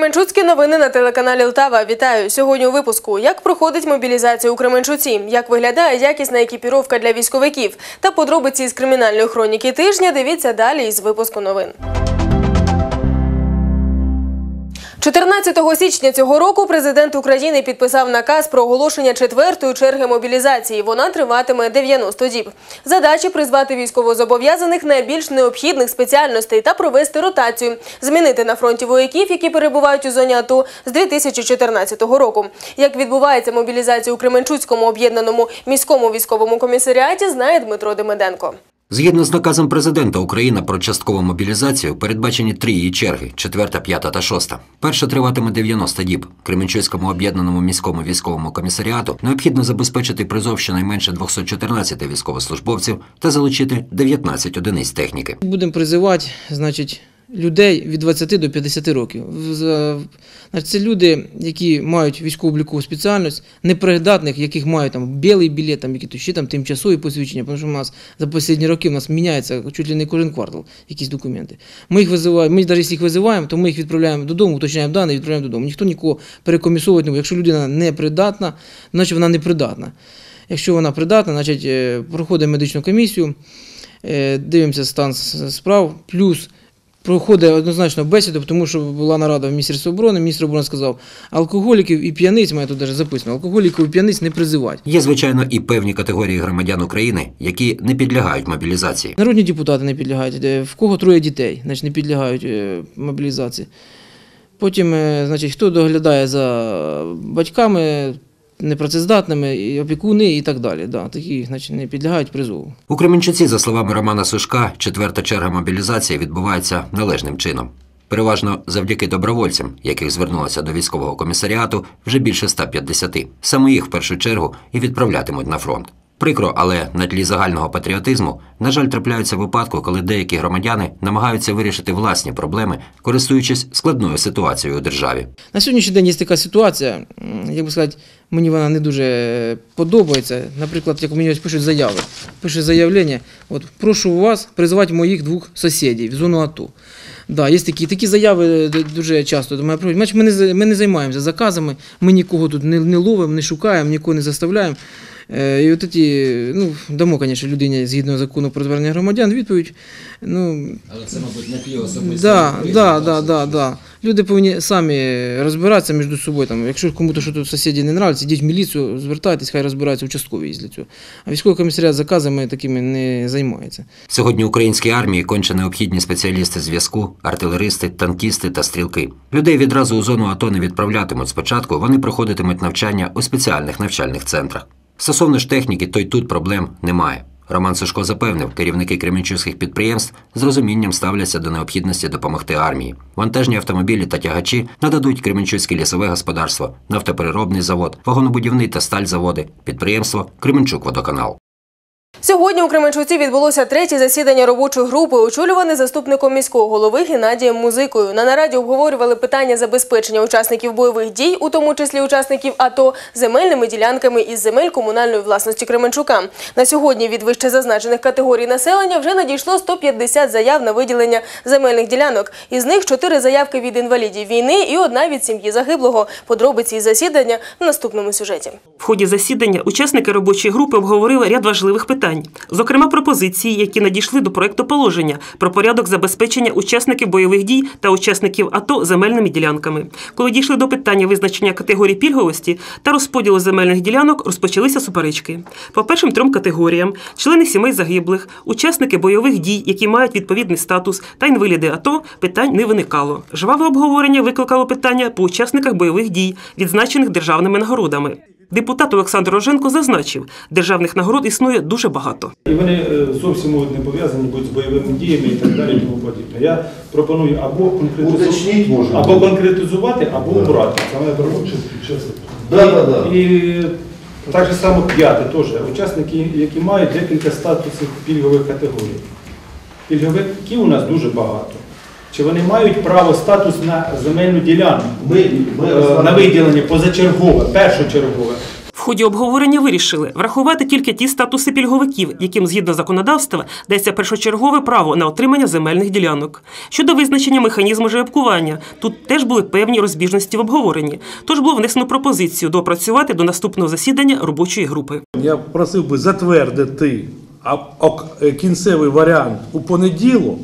Кременчуцькі новини на телеканалі Лтава. Вітаю сьогодні у випуску. Як проходить мобілізація у Кременчуці? Як виглядає якісна екіпіровка для військовиків? Та подробиці із кримінальної хроніки тижня. Дивіться далі із випуску новин. 14 січня цього року президент України підписав наказ про оголошення четвертої черги мобілізації. Вона триватиме 90 діб. Задачі призвати військовозобов'язаних найбільш необхідних спеціальностей та провести ротацію, змінити на фронті вояків, які перебувають у зоні АТО з 2014 року. Як відбувається мобілізація у Кременчуцькому об'єднаному міському військовому комісаріаті, знає Дмитро Демиденко. Згідно з наказом президента України про часткову мобілізацію, передбачені три її черги: четверта, п'ята та шоста. Перша триватиме 90 діб. Кременчуцькому об'єднаному міському військовому комісаріату необхідно забезпечити призов щонайменше 214 військовослужбовців та залучити 19 одиниць техніки. Будемо призивати, значить, людей від 20 до 50 років. Це люди, які мають військово-облікову спеціальність, непридатних, яких мають там білий білет, там, які то ще там тимчасові посвідчення, тому що у нас за останні роки у нас міняється чуть ли не кожен квартал якісь документи. Ми їх визиваємо, ми навіть їх визиваємо, то ми їх відправляємо додому, уточняємо дані, відправляємо додому. Ніхто нікого перекомісовувати не буде. Якщо людина не придатна, значить вона не придатна. Якщо вона придатна, значить е, проходить медичну комісію, е, дивимося стан справ, плюс проходить однозначно бесіду, тому що була нарада в Міністерстві оборони, міністр оборони сказав, алкоголіків і п'яниць, має тут навіть записано, алкоголіків і п'яниць не призивати. Є, звичайно, і певні категорії громадян України, які не підлягають мобілізації. Народні депутати не підлягають, е, в кого троє дітей, значить не підлягають е, мобілізації. Потім, е, значить, хто доглядає за батьками непрацездатними, і опікуни і так далі. Да, такі, значить, не підлягають призову. У Кременчуці, за словами Романа Сушка, четверта черга мобілізації відбувається належним чином. Переважно завдяки добровольцям, яких звернулося до військового комісаріату вже більше 150. Саме їх в першу чергу і відправлятимуть на фронт. Прикро, але на тлі загального патріотизму, на жаль, трапляються випадки, коли деякі громадяни намагаються вирішити власні проблеми, користуючись складною ситуацією у державі. На сьогоднішній день є така ситуація, як би сказати, мені вона не дуже подобається. Наприклад, як мені ось пишуть заяви, пише заявлення, от прошу вас призвати моїх двох сусідів в зону АТО. Да, є такі, такі заяви дуже часто до мене приходять. Ми не, ми не займаємося заказами, ми нікого тут не, не ловимо, не шукаємо, нікого не заставляємо. Е, І от ці, ну, дамо, звісно, людині згідно закону про звернення громадян відповідь. Ну, Але це, мабуть, на тлі особистої Да, да, да, да, да. Люди повинні самі розбиратися між собою. Там, якщо комусь що тут сусіді не нравиться, йдіть в міліцію, звертайтесь, хай розбираються участкові для цього. А військовий комісаріат заказами такими не займається. Сьогодні українській армії конче необхідні спеціалісти зв'язку, артилеристи, танкісти та стрілки. Людей відразу у зону АТО не відправлятимуть. Спочатку вони проходитимуть навчання у спеціальних навчальних центрах. Стосовно ж техніки, то й тут проблем немає. Роман Сушко запевнив, керівники кременчуцьких підприємств з розумінням ставляться до необхідності допомогти армії. Вантажні автомобілі та тягачі нададуть Кременчуцьке лісове господарство, нафтопереробний завод, вагонобудівний та стальзаводи, підприємство Кременчук Водоканал. Сьогодні у Кременчуці відбулося третє засідання робочої групи, очолюване заступником міського голови Геннадієм Музикою. На нараді обговорювали питання забезпечення учасників бойових дій, у тому числі учасників АТО, земельними ділянками із земель комунальної власності Кременчука. На сьогодні від вище зазначених категорій населення вже надійшло 150 заяв на виділення земельних ділянок. Із них 4 заявки від інвалідів війни і одна від сім'ї загиблого. Подробиці із засідання в наступному сюжеті. В ході засідання учасники робочої групи обговорили ряд важливих питань, зокрема пропозиції, які надійшли до проекту положення про порядок забезпечення учасників бойових дій та учасників АТО земельними ділянками. Коли дійшли до питання визначення категорій пільговості та розподілу земельних ділянок, розпочалися суперечки. По першим трьом категоріям члени сімей загиблих, учасники бойових дій, які мають відповідний статус, та інваліди АТО питань не виникало. Жваве обговорення викликало питання по учасниках бойових дій, відзначених державними нагородами. Депутат Олександр Роженко зазначив, державних нагород існує дуже багато. І вони е, зовсім не пов'язані будуть з бойовими діями і так далі. і тому подібне. Я пропоную або конкретизувати, або конкретизувати, або. Да, да, да. І так же само п'яте теж. Учасники, які мають декілька статусів пільгових категорій. Пільговиків у нас дуже багато. Чи вони мають право статус на земельну ділянку? Ми, ми Е, На виділення позачергове, першочергове. В ході обговорення вирішили врахувати тільки ті статуси пільговиків, яким згідно законодавства дається першочергове право на отримання земельних ділянок. Щодо визначення механізму жеребкування, тут теж були певні розбіжності в обговоренні. Тож було внесено пропозицію доопрацювати до наступного засідання робочої групи. Я просив би затвердити кінцевий варіант у понеділок.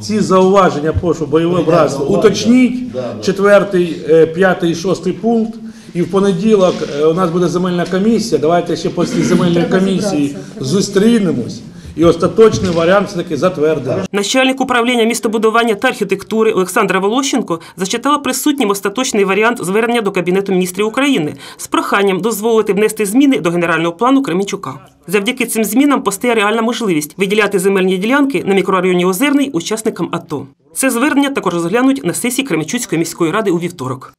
Ці зауваження прошу бойове братство уточніть четвертий, е, п'ятий, шостий пункт. І в понеділок е, у нас буде земельна комісія. Давайте ще після земельної комісії зустрінемось і остаточний варіант все таки затвердимо. Начальник управління містобудування та архітектури Олександра Волощенко зачитала присутнім остаточний варіант звернення до Кабінету міністрів України з проханням дозволити внести зміни до генерального плану Кременчука. Завдяки цим змінам постає реальна можливість виділяти земельні ділянки на мікрорайоні Озерний учасникам АТО. Це звернення також розглянуть на сесії Кременчуцької міської ради у вівторок.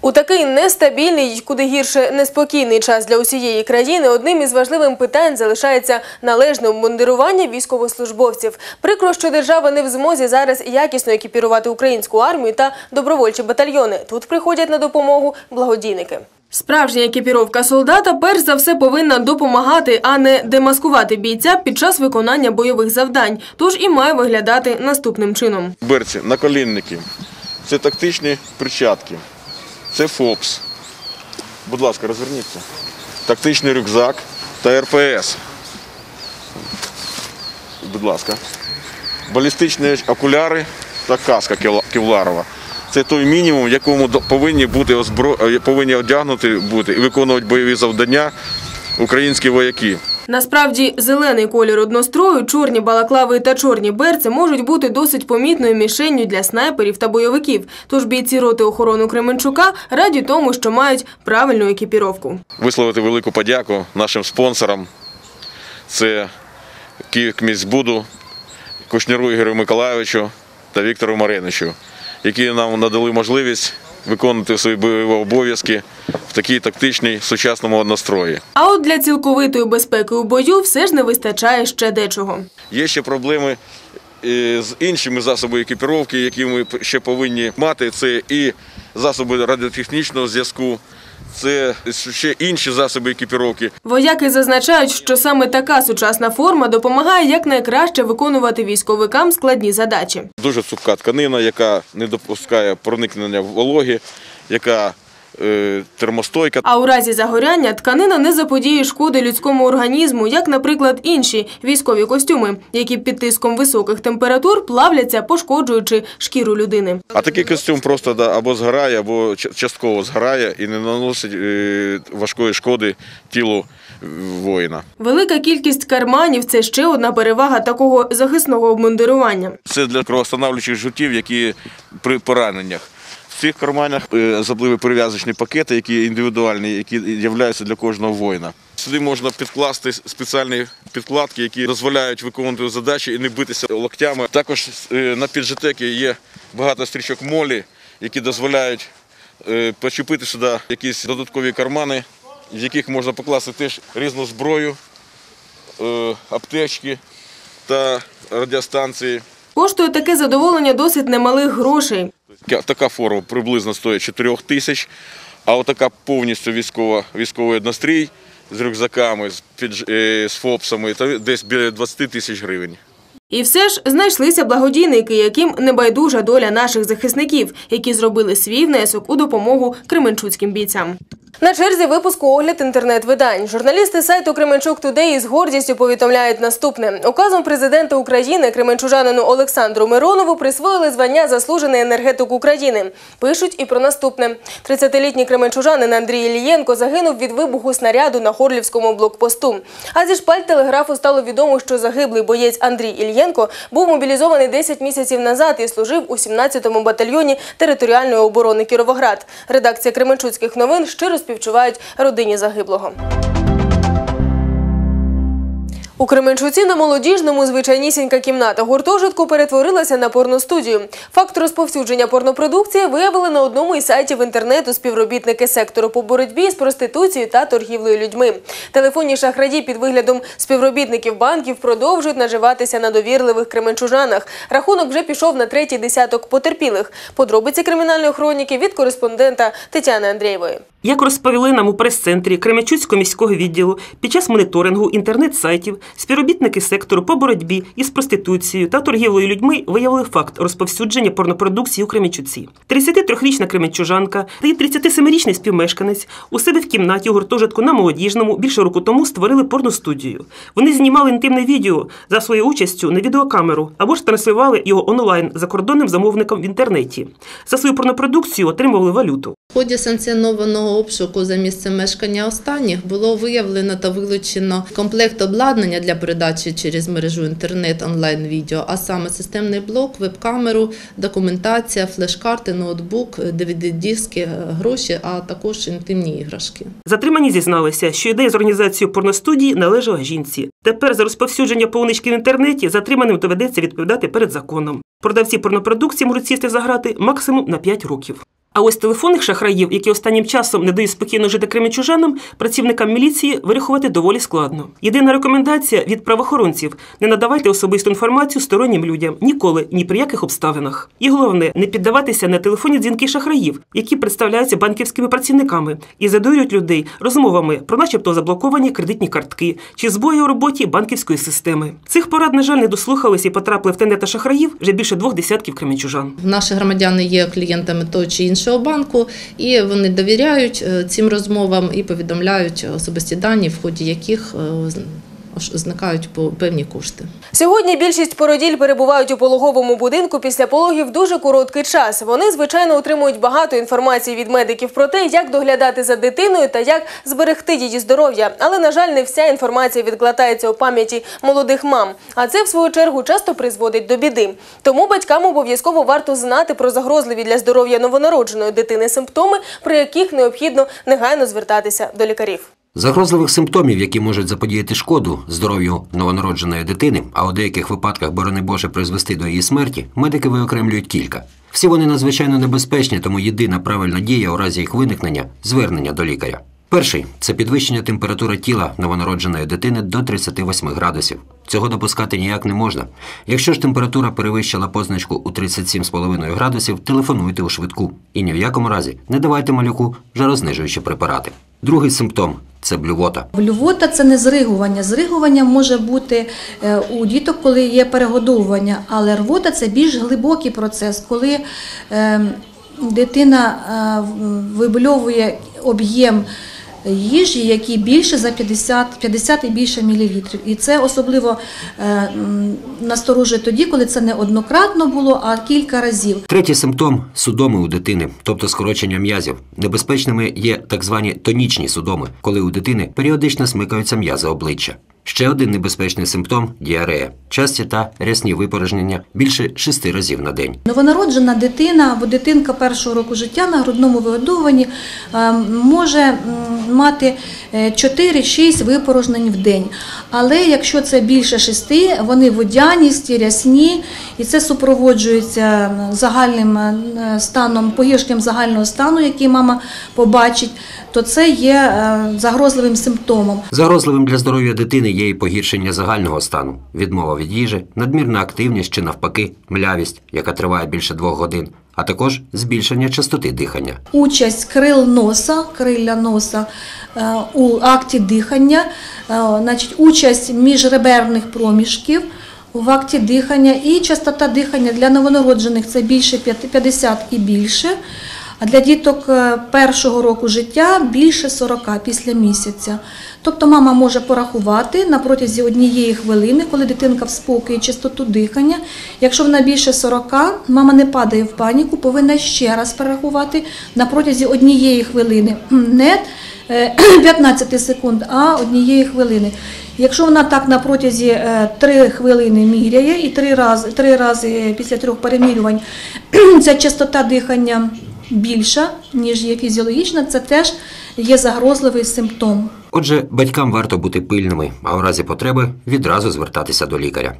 У такий нестабільний, куди гірше неспокійний час для усієї країни, одним із важливих питань залишається належне обмундирування військовослужбовців. Прикро, що держава не в змозі зараз якісно екіпірувати українську армію та добровольчі батальйони. Тут приходять на допомогу благодійники. Справжня екіпіровка солдата перш за все повинна допомагати, а не демаскувати бійця під час виконання бойових завдань. Тож і має виглядати наступним чином. берці, наколінники. Це тактичні перчатки. Це ФОПС. Будь ласка, розверніться. Тактичний рюкзак та РПС. Будь ласка. Балістичні окуляри та каска кевларова. Це той мінімум, в якому повинні бути озбро... е, повинні одягнути бути і виконувати бойові завдання українські вояки. Насправді, зелений колір однострою, чорні балаклави та чорні берці можуть бути досить помітною мішенню для снайперів та бойовиків. Тож бійці роти охорони Кременчука раді тому, що мають правильну екіпіровку. висловити велику подяку нашим спонсорам. Це Київміськбуду, Кушніру Ігорю Миколайовичу та Віктору Мариничу, які нам надали можливість виконувати свої бойові обов'язки в такій тактичній сучасному однострої. А от для цілковитої безпеки у бою все ж не вистачає ще дечого. Є ще проблеми е, з іншими засобами екіпіровки, які ми ще повинні мати. Це і засоби радіотехнічного зв'язку, це ще інші засоби екіпіровки. Вояки зазначають, що саме така сучасна форма допомагає якнайкраще виконувати військовикам складні задачі. Дуже цупка тканина, яка не допускає проникнення вологи, яка термостойка. А у разі загоряння тканина не заподіє шкоди людському організму, як, наприклад, інші військові костюми, які під тиском високих температур плавляться, пошкоджуючи шкіру людини. А такий костюм просто да, або згорає, або частково згорає і не наносить е, важкої шкоди тілу е, воїна. Велика кількість карманів це ще одна перевага такого захисного обмундирування. Це для кровоостанавлюючих жгутів, які при пораненнях. В цих карманах е, особливі перев'язочні пакети, які індивідуальні, які являються для кожного воїна. Сюди можна підкласти спеціальні підкладки, які дозволяють виконувати задачі і не битися локтями. Також е, на піджетекі є багато стрічок молі, які дозволяють е, почепити сюди якісь додаткові кармани, в яких можна покласти теж різну зброю, аптечки та радіостанції. Коштує таке задоволення досить немалих грошей. Така- Така форма приблизно стоїть 4 тисяч, а отака повністю військова, військовий однострій з рюкзаками, з, підж- е, з фопсами, десь біля 20 тисяч гривень. І все ж знайшлися благодійники, яким не байдужа доля наших захисників, які зробили свій внесок у допомогу кременчуцьким бійцям. На черзі випуску огляд інтернет-видань. Журналісти сайту Кременчук Тудей з гордістю повідомляють наступне: указом президента України кременчужанину Олександру Миронову присвоїли звання заслужений енергетик України. Пишуть і про наступне: 30-літній кременчужанин Андрій Ілієнко загинув від вибуху снаряду на Хорлівському блокпосту. А зі шпаль телеграфу стало відомо, що загиблий боєць Андрій Ільєнко був мобілізований 10 місяців назад і служив у 17-му батальйоні територіальної оборони Кіровоград. Редакція Кременчуцьких новин щиро співчувають родині загиблого. У Кременчуці на молодіжному звичайнісінька кімната гуртожитку перетворилася на порностудію. Факт розповсюдження порнопродукції виявили на одному із сайтів інтернету співробітники сектору по боротьбі з проституцією та торгівлею людьми. Телефонні шахраї під виглядом співробітників банків продовжують наживатися на довірливих кременчужанах. Рахунок вже пішов на третій десяток потерпілих. Подробиці кримінальної хроніки від кореспондента Тетяни Андрієвої. Як розповіли нам у прес-центрі Кременчуцького міського відділу, під час моніторингу інтернет-сайтів співробітники сектору по боротьбі із проституцією та торгівлею людьми виявили факт розповсюдження порнопродукції у Кременчуці. 33-річна кременчужанка та й 37-річний співмешканець у себе в кімнаті у гуртожитку на молодіжному більше року тому створили порностудію. Вони знімали інтимне відео за своєю участю на відеокамеру або ж транслювали його онлайн закордонним замовникам в інтернеті. За свою порнопродукцію отримували валюту. В ході санкціонованого обшуку за місцем мешкання останніх було виявлено та вилучено комплект обладнання для передачі через мережу інтернет онлайн-відео, а саме системний блок, веб-камеру, документація, флеш-карти, ноутбук, DVD-диски, гроші, а також інтимні іграшки. Затримані зізналися, що ідея з організацією порностудії належала жінці. Тепер за розповсюдження повнички в інтернеті затриманим доведеться відповідати перед законом. Продавці порнопродукції можуть сісти за грати максимум на 5 років. А ось телефонних шахраїв, які останнім часом не дають спокійно жити кременчужанам, працівникам міліції вирахувати доволі складно. Єдина рекомендація від правоохоронців: не надавайте особисту інформацію стороннім людям ніколи, ні при яких обставинах. І головне, не піддаватися на телефонні дзвінки шахраїв, які представляються банківськими працівниками і задують людей розмовами про, начебто, заблоковані кредитні картки чи збої у роботі банківської системи. Цих порад, на жаль, не дослухались і потрапили в тенета шахраїв вже більше двох десятків кременчужан. Наші громадяни є клієнтами того чи іншого банку, і вони довіряють е, цим розмовам і повідомляють особисті дані, в ході яких е, зникають певні кошти. Сьогодні більшість породіль перебувають у пологовому будинку після пологів дуже короткий час. Вони, звичайно, отримують багато інформації від медиків про те, як доглядати за дитиною та як зберегти її здоров'я. Але, на жаль, не вся інформація відкладається у пам'яті молодих мам. А це, в свою чергу, часто призводить до біди. Тому батькам обов'язково варто знати про загрозливі для здоров'я новонародженої дитини симптоми, при яких необхідно негайно звертатися до лікарів. Загрозливих симптомів, які можуть заподіяти шкоду здоров'ю новонародженої дитини, а у деяких випадках, борони Боже, призвести до її смерті, медики виокремлюють кілька. Всі вони надзвичайно небезпечні, тому єдина правильна дія у разі їх виникнення звернення до лікаря. Перший це підвищення температури тіла новонародженої дитини до 38 градусів. Цього допускати ніяк не можна. Якщо ж температура перевищила позначку у 37,5 градусів, телефонуйте у швидку і ні в якому разі не давайте малюку жарознижуючі препарати. Другий симптом це блювота. Блювота це не зригування. Зригування може бути е, у діток, коли є перегодовування, але рвота це більш глибокий процес, коли е, дитина е, вибльовує об'єм їжі, які більше за 50, 50 і більше мілілітрів. І це особливо е, насторожує тоді, коли це не однократно було, а кілька разів. Третій симптом судоми у дитини, тобто скорочення м'язів. Небезпечними є так звані тонічні судоми, коли у дитини періодично смикаються м'язи обличчя. Ще один небезпечний симптом діарея, часті та рясні випорожнення більше шести разів на день. Новонароджена дитина або дитинка першого року життя на грудному вигодовуванні е, може мати е, 4-6 випорожнень в день. Але якщо це більше 6, вони водяністі, рясні, і це супроводжується загальним е, станом, погіршенням загального стану, який мама побачить, то це є е, загрозливим симптомом. Загрозливим для здоров'я дитини є і погіршення загального стану, відмова від їжі, надмірна активність чи навпаки млявість, яка триває більше двох годин, а також збільшення частоти дихання. участь крил носа, крилля носа е, у акті дихання, е, значить, участь міжреберних проміжків в акті дихання і частота дихання для новонароджених це більше 50 і більше. А для діток е, першого року життя більше 40 після місяця. Тобто мама може порахувати на протязі однієї хвилини, коли дитинка в спокої, частоту дихання. Якщо вона більше 40, мама не падає в паніку, повинна ще раз перерахувати на протязі однієї хвилини. Не е, 15 секунд, а однієї хвилини. Якщо вона так на протязі 3 хвилини міряє і 3 рази, 3 рази після трьох перемірювань ця частота дихання більша, ніж є фізіологічна, це теж є загрозливий симптом. Отже, батькам варто бути пильними, а у разі потреби відразу звертатися до лікаря.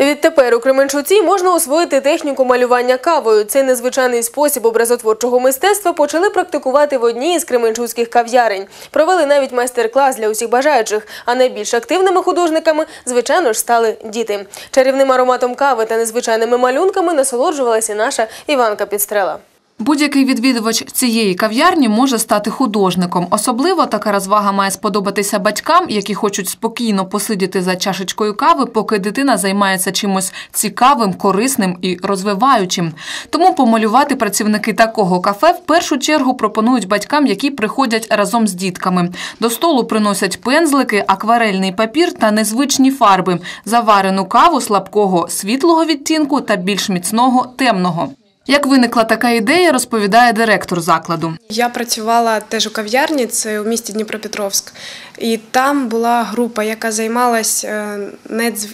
Відтепер у Кременчуці можна освоїти техніку малювання кавою. Цей незвичайний спосіб образотворчого мистецтва почали практикувати в одній із кременчуцьких кав'ярень. Провели навіть майстер-клас для усіх бажаючих. А найбільш активними художниками, звичайно ж, стали діти. Чарівним ароматом кави та незвичайними малюнками насолоджувалася наша Іванка Підстрела. Будь-який відвідувач цієї кав'ярні може стати художником. Особливо така розвага має сподобатися батькам, які хочуть спокійно посидіти за чашечкою кави, поки дитина займається чимось цікавим, корисним і розвиваючим. Тому помалювати працівники такого кафе в першу чергу пропонують батькам, які приходять разом з дітками. До столу приносять пензлики, акварельний папір та незвичні фарби, заварену каву слабкого світлого відтінку та більш міцного темного. Як виникла така ідея, розповідає директор закладу. Я працювала теж у кав'ярні, це у місті Дніпропетровськ, і там була група, яка займалась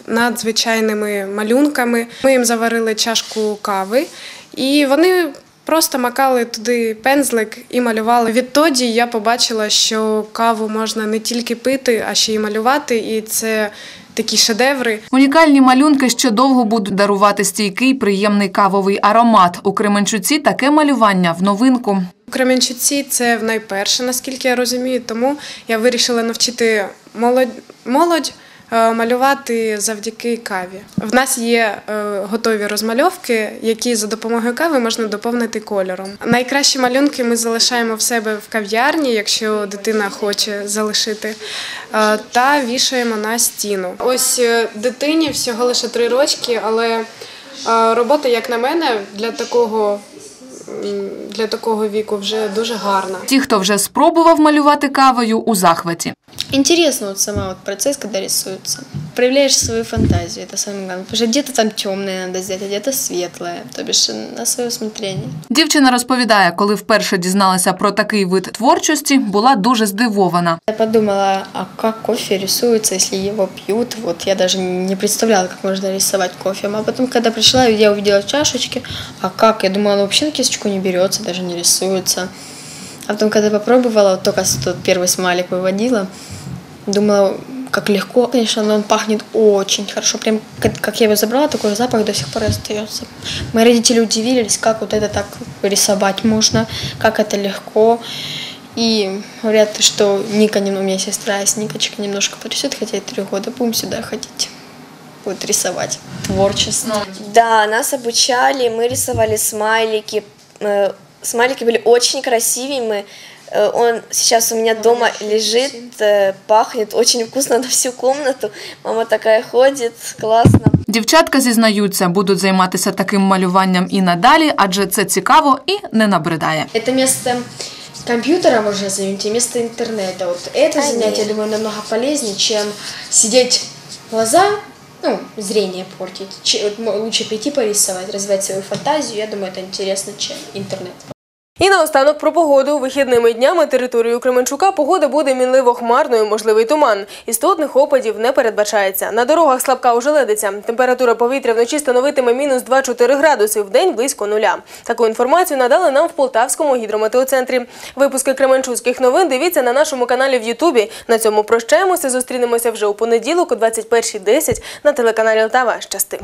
надзвичайними малюнками. Ми їм заварили чашку кави, і вони просто макали туди пензлик і малювали. Відтоді я побачила, що каву можна не тільки пити, а ще й малювати, і це такі шедеври. Унікальні малюнки ще довго будуть дарувати стійкий приємний кавовий аромат. У Кременчуці таке малювання в новинку. У Кременчуці це найперше, наскільки я розумію, тому я вирішила навчити молодь, молодь малювати завдяки каві. В нас є е, готові розмальовки, які за допомогою кави можна доповнити кольором. Найкращі малюнки ми залишаємо в себе в кав'ярні, якщо дитина хоче залишити, е, та вішаємо на стіну. Ось е, дитині всього лише три рочки, але е, робота, як на мене, для такого. Для такого віку вже дуже гарна. Ті, хто вже спробував малювати кавою, у захваті. Интересно вот сама вот процесс, когда рисуется. Проявляешь свою фантазию, это самое главное. Потому что где-то там темное надо сделать, а где-то светлое. То бишь на свое усмотрение. Дівчина розповідає, коли вперше дізналася про такий вид творчості, була дуже здивована. Я подумала, а как кофе рисуется, если его пьют? Вот я даже не представляла, как можно рисовать кофе. А потом, когда пришла, я увидела в чашечке, а как? Я думала, ну, вообще на кисточку не берется, даже не рисуется. А потом, когда попробовала, вот только тот первый смайлик выводила, думала, как легко, конечно, но он пахнет очень хорошо. Прям как, я его забрала, такой запах до сих пор остается. Мои родители удивились, как вот это так рисовать можно, как это легко. И говорят, что Ника, у меня сестра есть, Никочка немножко порисует, хотя и три года, будем сюда ходить. Вот рисовать. Творчество. Да, нас обучали, мы рисовали смайлики. Э, Смайлики были очень красивыми. Э, Он сейчас у меня дома лежит, э, пахнет очень вкусно на всю комнату. Мама такая ходит, классно. Дівчатка зізнаються, будуть займатися таким малюванням і надалі, адже це цікаво і не набридає. Это место компьютера, можно заменить, и место интернета. Вот это занятие, я думаю, намного полезнее, чем сидеть глаза, ну, зрение портить. Че- вот мо- лучше прийти порисовать, развивать свою фантазию. Я думаю, это интересно, чем интернет. І наостанок про погоду. Вихідними днями територію Кременчука погода буде мінливо хмарною, можливий туман. Істотних опадів не передбачається. На дорогах слабка ожеледиця. Температура повітря вночі становитиме мінус 2-4 градуси, в день близько нуля. Таку інформацію надали нам в Полтавському гідрометеоцентрі. Випуски Кременчуцьких новин дивіться на нашому каналі в Ютубі. На цьому прощаємося. Зустрінемося вже у понеділок о 21.10 на телеканалі Лтава. Щасти.